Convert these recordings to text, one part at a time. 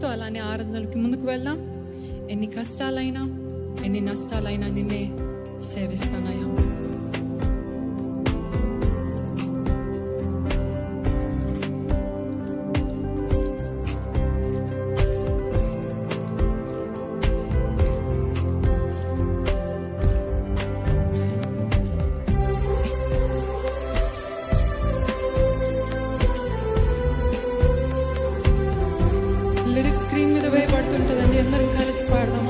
నమ్మకంతో అలానే ఆరాధనలకి ముందుకు వెళ్దాం. ఎన్ని కష్టాలైనా ఎన్ని నష్టాలైనా నిన్నే సేవిస్తానయ్యా. స్క్రీన్ మీద వేయబడుతుంటుందండి అందరం కలిసి పాడదాం.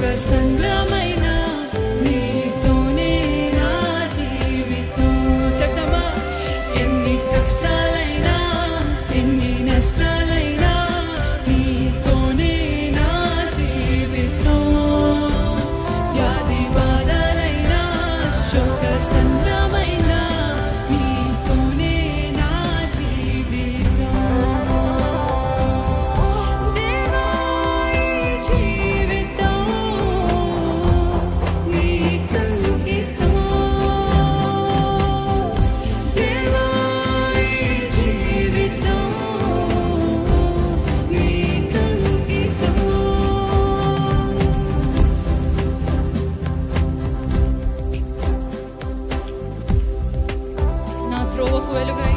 represent duelo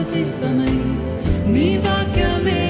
అతీతమై నీ వాక్యమే